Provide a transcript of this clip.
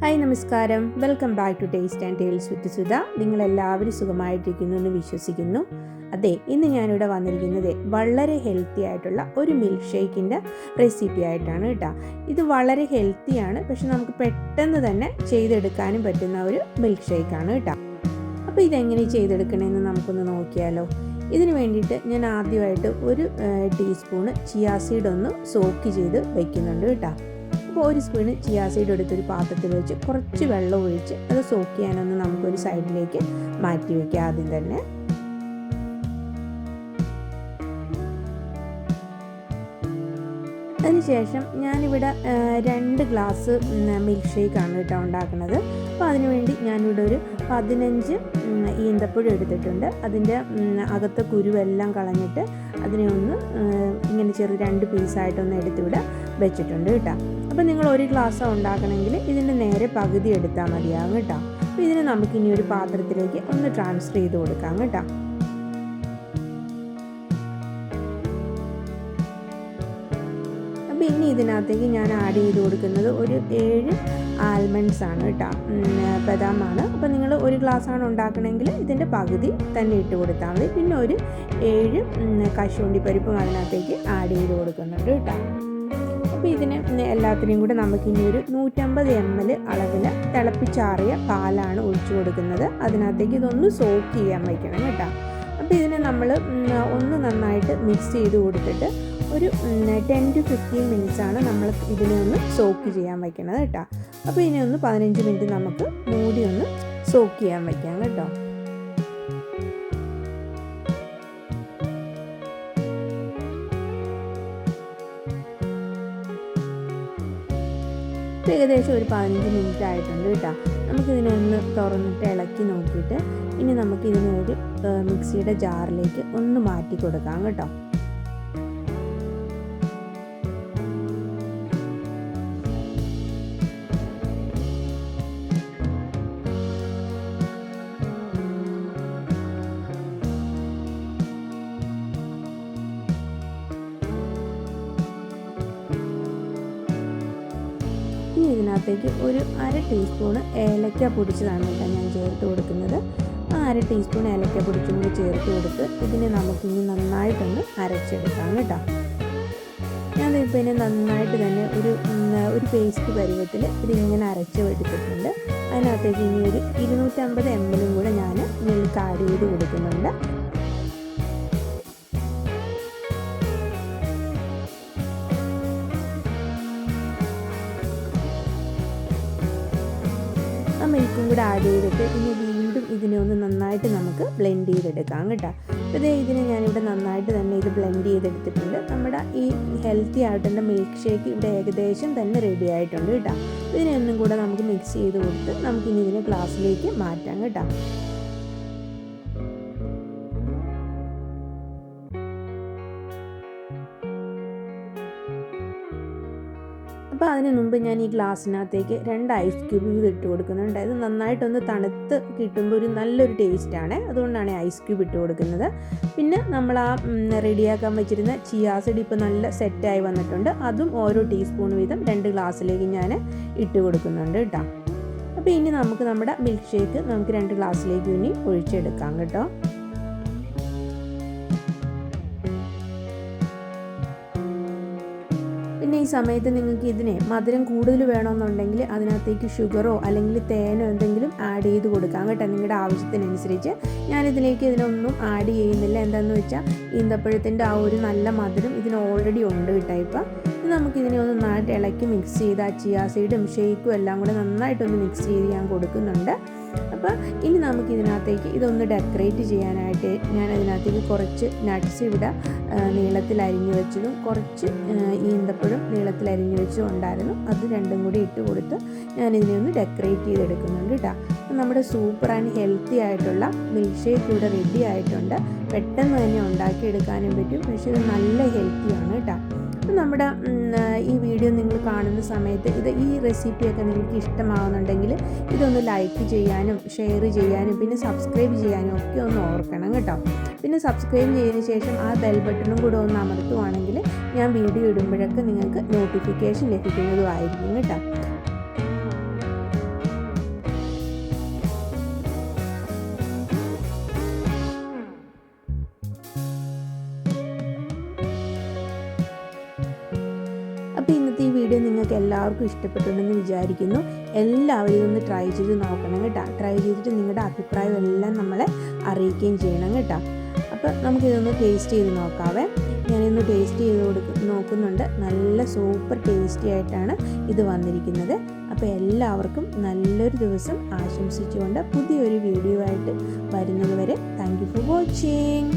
Hi നമസ്കാരം. Welcome back to taste and tales with Sudha. നിങ്ങളെല്ലാവരും സുഖമായിട്ടിരിക്കുന്നു എന്ന് വിശ്വസിക്കുന്നു. അതെ ഇന്ന് ഞാനിവിടെ വന്നിരിക്കുന്നത് വളരെ ഹെൽത്തി ആയിട്ടുള്ള ഒരു മിൽക്ക് ഷേക്കിന്റെ റെസിപ്പി ആയിട്ടാണ് കേട്ടോ ഇത് വളരെ ഹെൽത്തിയാണ് പക്ഷെ നമുക്ക് പെട്ടെന്ന് തന്നെ ചെയ്തെടുക്കാനും പറ്റുന്ന ഒരു മിൽക്ക് ഷേക്കാണ് കേട്ടോ അപ്പോൾ ഇതെങ്ങനെ ചെയ്തെടുക്കണമെന്ന് നമുക്കൊന്ന് നോക്കിയാലോ. ഇതിന് വേണ്ടിയിട്ട് ഞാൻ ആദ്യമായിട്ട് ഒരു ടീസ്പൂണ് ചിയാസീഡ് ഒന്ന് സോക്ക് ചെയ്ത് വയ്ക്കുന്നുണ്ട് കേട്ടോ അപ്പോൾ ഒരു സ്പൂണ് ചിയാസീഡ് എടുത്തൊരു പാത്രത്തിൽ വെച്ച് കുറച്ച് വെള്ളം ഒഴിച്ച് അത് സോക്ക് ചെയ്യാനൊന്ന് നമുക്കൊരു സൈഡിലേക്ക് മാറ്റി വയ്ക്കാം ആദ്യം തന്നെ. അതിനുശേഷം ഞാനിവിടെ രണ്ട് ഗ്ലാസ് മിൽക്ക് ഷേക്കാണ് കേട്ടോ ഉണ്ടാക്കുന്നത്. അപ്പോൾ അതിനുവേണ്ടി ഞാനിവിടെ ഒരു പതിനഞ്ച് ഈന്തപ്പഴം എടുത്തിട്ടുണ്ട്. അതിന്റെ അകത്തെ കുരുവെല്ലാം കളഞ്ഞിട്ട് അതിനെ ഒന്ന് ഇങ്ങനെ ചെറിയ രണ്ട് പീസായിട്ടൊന്ന് എടുത്തിവിടെ വെച്ചിട്ടുണ്ട് കേട്ടോ. അപ്പോൾ നിങ്ങൾ ഒരു ഗ്ലാസ് ഉണ്ടാക്കണമെങ്കിൽ ഇതിന്റെ നേരെ പകുതി എടുത്താൽ മതിയാകും കേട്ടോ. അപ്പോൾ ഇതിനെ നമുക്കിനി ഒരു പാത്രത്തിലേക്ക് ഒന്ന് ട്രാൻസ്ഫർ ചെയ്ത് കൊടുക്കാം കേട്ടോ. ഇനി ഇതിനകത്തേക്ക് ഞാൻ ആഡ് ചെയ്ത് കൊടുക്കുന്നത് ഒരു ഏഴ് ആൽമണ്ട്സ് ആണ് കേട്ടോ. ബദാമാണ്. അപ്പോൾ നിങ്ങൾ ഒരു ഗ്ലാസ് ആണ് ഉണ്ടാക്കണമെങ്കിൽ ഇതിന്റെ പകുതി തന്നെ ഇട്ട് കൊടുത്താൽ മതി. പിന്നെ ഒരു ഏഴ് കശുവണ്ടി പരിപ്പും അതിനകത്തേക്ക് ആഡ് ചെയ്ത് കൊടുക്കുന്നുണ്ട് കേട്ടോ. അപ്പോൾ ഇതിന് എല്ലാത്തിനെയും കൂടെ നമുക്കിനി ഒരു നൂറ്റമ്പത് എം എൽ അളവിൽ തിളപ്പിച്ചാറിയ പാലാണ് ഒഴിച്ചു കൊടുക്കുന്നത്. അതിനകത്തേക്ക് ഇതൊന്ന് സോക്ക് ചെയ്യാൻ വയ്ക്കണം കേട്ടോ. അപ്പോൾ ഇതിനെ നമ്മൾ ഒന്ന് നന്നായിട്ട് മിക്സ് ചെയ്ത് കൊടുത്തിട്ട് ഒരു ടെൻ ടു ഫിഫ്റ്റീൻ മിനിറ്റ്സ് ആണ് നമ്മൾ ഇതിനെ ഒന്ന് സോക്ക് ചെയ്യാൻ വയ്ക്കുന്നത് കേട്ടോ. അപ്പോൾ ഇനി ഒന്ന് പതിനഞ്ച് മിനിറ്റ് നമുക്ക് മൂടി ഒന്ന് സോക്ക് ചെയ്യാൻ വയ്ക്കാം കേട്ടോ. ഏകദേശം ഒരു പതിനഞ്ച് മിനിറ്റ് ആയിട്ടുണ്ട് കേട്ടോ. നമുക്കിതിനെ ഒന്ന് തുറന്നിട്ട് ഇളക്കി നോക്കിയിട്ട് ഇനി നമുക്കിതിനെ ഒരു മിക്സിയുടെ ജാറിലേക്ക് ഒന്ന് മാറ്റി കൊടുക്കാം കേട്ടോ. ഇനി ഇതിനകത്തേക്ക് ഒരു അര ടീസ്പൂൺ ഏലക്ക പൊടിച്ചതാണ് കേട്ടോ ഞാൻ ചേർത്ത് കൊടുക്കുന്നത്. ആ അര ടീസ്പൂൺ ഏലക്ക പൊടിച്ചും കൂടി ചേർത്ത് കൊടുത്ത് ഇതിനെ നമുക്കിനി നന്നായിട്ടൊന്ന് അരച്ചെടുക്കാം കേട്ടോ. ഞാൻ ഇതിനെ നന്നായിട്ട് തന്നെ ഒരു ഒരു പേസ്റ്റ് പരുവത്തിൽ ഇതിങ്ങനെ അരച്ച് എടുത്തിട്ടുണ്ട്. അതിനകത്തേക്ക് ഇനി ഒരു ഇരുന്നൂറ്റമ്പത് എം എല്ലും കൂടെ ഞാൻ മിൽക്ക് ആഡ് ചെയ്ത് കൊടുക്കുന്നുണ്ട്. ആ മിൽക്കും കൂടെ ആഡ് ചെയ്തിട്ട് ഇനി വീണ്ടും ഇതിനെ ഒന്ന് നന്നായിട്ട് നമുക്ക് ബ്ലെൻഡ് ചെയ്തെടുക്കാം കേട്ടോ. അപ്പോൾ ഇതേ ഇതിനെ ഞാനിവിടെ നന്നായിട്ട് തന്നെ ഇത് ബ്ലെൻഡ് ചെയ്തെടുത്തിട്ടുണ്ട്. നമ്മുടെ ഈ ഹെൽത്തി ആയിട്ടുള്ള മിൽക്ക് ഷേക്ക് ഇവിടെ ഏകദേശം തന്നെ റെഡി ആയിട്ടുണ്ട് കേട്ടോ. ഇതിനെ ഒന്നും കൂടെ നമുക്ക് മിക്സ് ചെയ്ത് കൊടുത്ത് നമുക്കിനി ഇതിനെ ഗ്ലാസ്സിലേക്ക് മാറ്റാം കേട്ടോ. അപ്പോൾ അതിന് മുമ്പ് ഞാൻ ഈ ഗ്ലാസ്സിനകത്തേക്ക് രണ്ട് ഐസ് ക്യൂബ് ഇത് ഇട്ട് കൊടുക്കുന്നുണ്ട്. ഇത് നന്നായിട്ടൊന്ന് തണുത്ത് കിട്ടുമ്പോൾ ഒരു നല്ലൊരു ടേസ്റ്റാണ് അതുകൊണ്ടാണ് ഐസ് ക്യൂബ് ഇട്ട് കൊടുക്കുന്നത്. പിന്നെ നമ്മൾ ആ റെഡിയാക്കാൻ വെച്ചിരുന്ന ചിയാസിഡ് ഇപ്പോൾ നല്ല സെറ്റായി വന്നിട്ടുണ്ട്. അതും ഓരോ ടീസ്പൂൺ വീതം രണ്ട് ഗ്ലാസ്സിലേക്ക് ഞാൻ ഇട്ട് കൊടുക്കുന്നുണ്ട് കേട്ടോ അപ്പോൾ ഇനി നമുക്ക് നമ്മുടെ മിൽക്ക് ഷേക്ക് നമുക്ക് രണ്ട് ഗ്ലാസ്സിലേക്ക് ഇനി ഒഴിച്ചെടുക്കാം കേട്ടോ. സമയത്ത് നിങ്ങൾക്ക് ഇതിനെ മധുരം കൂടുതൽ വേണമെന്നുണ്ടെങ്കിൽ അതിനകത്തേക്ക് ഷുഗറോ അല്ലെങ്കിൽ തേനോ എന്തെങ്കിലും ആഡ് ചെയ്ത് കൊടുക്കാം. കേട്ടോ നിങ്ങളുടെ ആവശ്യത്തിനനുസരിച്ച്. ഞാനിതിലേക്ക് ഇതിനൊന്നും ആഡ് ചെയ്യുന്നില്ല. എന്താണെന്ന് വെച്ചാൽ ഈന്തപ്പഴത്തിന്റെ ആ ഒരു നല്ല മധുരം ഇതിന് ഓൾറെഡി ഉണ്ട് കേട്ടോ ഇപ്പം. നമുക്കിതിനെ ഒന്ന് നന്നായിട്ട് ഇളക്കി മിക്സ് ചെയ്ത് ആ ചിയാസീഡും ഷേക്കും എല്ലാം കൂടെ നന്നായിട്ടൊന്ന് മിക്സ് ചെയ്ത് ഞാൻ കൊടുക്കുന്നുണ്ട്. അപ്പോൾ ഇനി നമുക്ക് ഇതിനകത്തേക്ക് ഇതൊന്ന് ഡെക്കറേറ്റ് ചെയ്യാനായിട്ട് ഞാൻ അതിനകത്തേക്ക് കുറച്ച് നട്ട്സ് ഇവിടെ നീളത്തിൽ അരിഞ്ഞു വെച്ചതും കുറച്ച് ഈന്തപ്പഴം നീളത്തിൽ അരിഞ്ഞു വെച്ചും ഉണ്ടായിരുന്നു. അത് രണ്ടും കൂടി ഇട്ട് കൊടുത്ത് ഞാൻ ഇതിനെ ഒന്ന് ഡെക്കറേറ്റ് ചെയ്തെടുക്കുന്നുണ്ട് കേട്ടോ നമ്മുടെ സൂപ്പർ ആൻഡ് ഹെൽത്തി ആയിട്ടുള്ള മിൽക്ക് ഷേക്ക് ഇവിടെ റെഡി ആയിട്ടുണ്ട്. പെട്ടെന്ന് തന്നെ ഉണ്ടാക്കിയെടുക്കാനും പറ്റും. പക്ഷേ ഇത് നല്ല ഹെൽത്തിയാണ് കേട്ടോ അപ്പം നമ്മുടെ ഈ വീഡിയോ നിങ്ങൾ കാണുന്ന സമയത്ത് ഇത് ഈ റെസിപ്പിയൊക്കെ നിങ്ങൾക്ക് ഇഷ്ടമാകുന്നുണ്ടെങ്കിൽ ഇതൊന്ന് ലൈക്ക് ചെയ്യാനും ഷെയർ ചെയ്യാനും പിന്നെ സബ്സ്ക്രൈബ് ചെയ്യാനും ഒക്കെ ഒന്ന് ഓർക്കണം കേട്ടോ. പിന്നെ സബ്സ്ക്രൈബ് ചെയ്തതിന് ശേഷം ആ ബെൽ ബട്ടണും കൂടെ ഒന്ന് അമർത്തുവാണെങ്കിൽ ഞാൻ വീഡിയോ ഇടുമ്പോഴൊക്കെ നിങ്ങൾക്ക് നോട്ടിഫിക്കേഷൻ ലഭിക്കുന്നതുമായിരിക്കും കേട്ടോ. വീഡിയോ നിങ്ങൾക്ക് എല്ലാവർക്കും ഇഷ്ടപ്പെട്ടുണ്ടെന്ന് വിചാരിക്കുന്നു. എല്ലാവരും ഒന്ന് ട്രൈ ചെയ്ത് നോക്കണം കേട്ടോ. ട്രൈ ചെയ്തിട്ട് നിങ്ങളുടെ അഭിപ്രായം എല്ലാം നമ്മളെ അറിയിക്കുകയും ചെയ്യണം കേട്ടോ. അപ്പോൾ നമുക്കിതൊന്ന് ടേസ്റ്റ് ചെയ്ത് നോക്കാവേ. ഞാനിന്ന് ടേസ്റ്റ് ചെയ്ത് കൊടുക്ക നോക്കുന്നുണ്ട്. നല്ല സൂപ്പർ ടേസ്റ്റി ആയിട്ടാണ് ഇത് വന്നിരിക്കുന്നത്. അപ്പോൾ എല്ലാവർക്കും നല്ലൊരു ദിവസം ആശംസിച്ചുകൊണ്ട് പുതിയൊരു വീഡിയോ ആയിട്ട് വരുന്നത് വരെ. Thank you for watching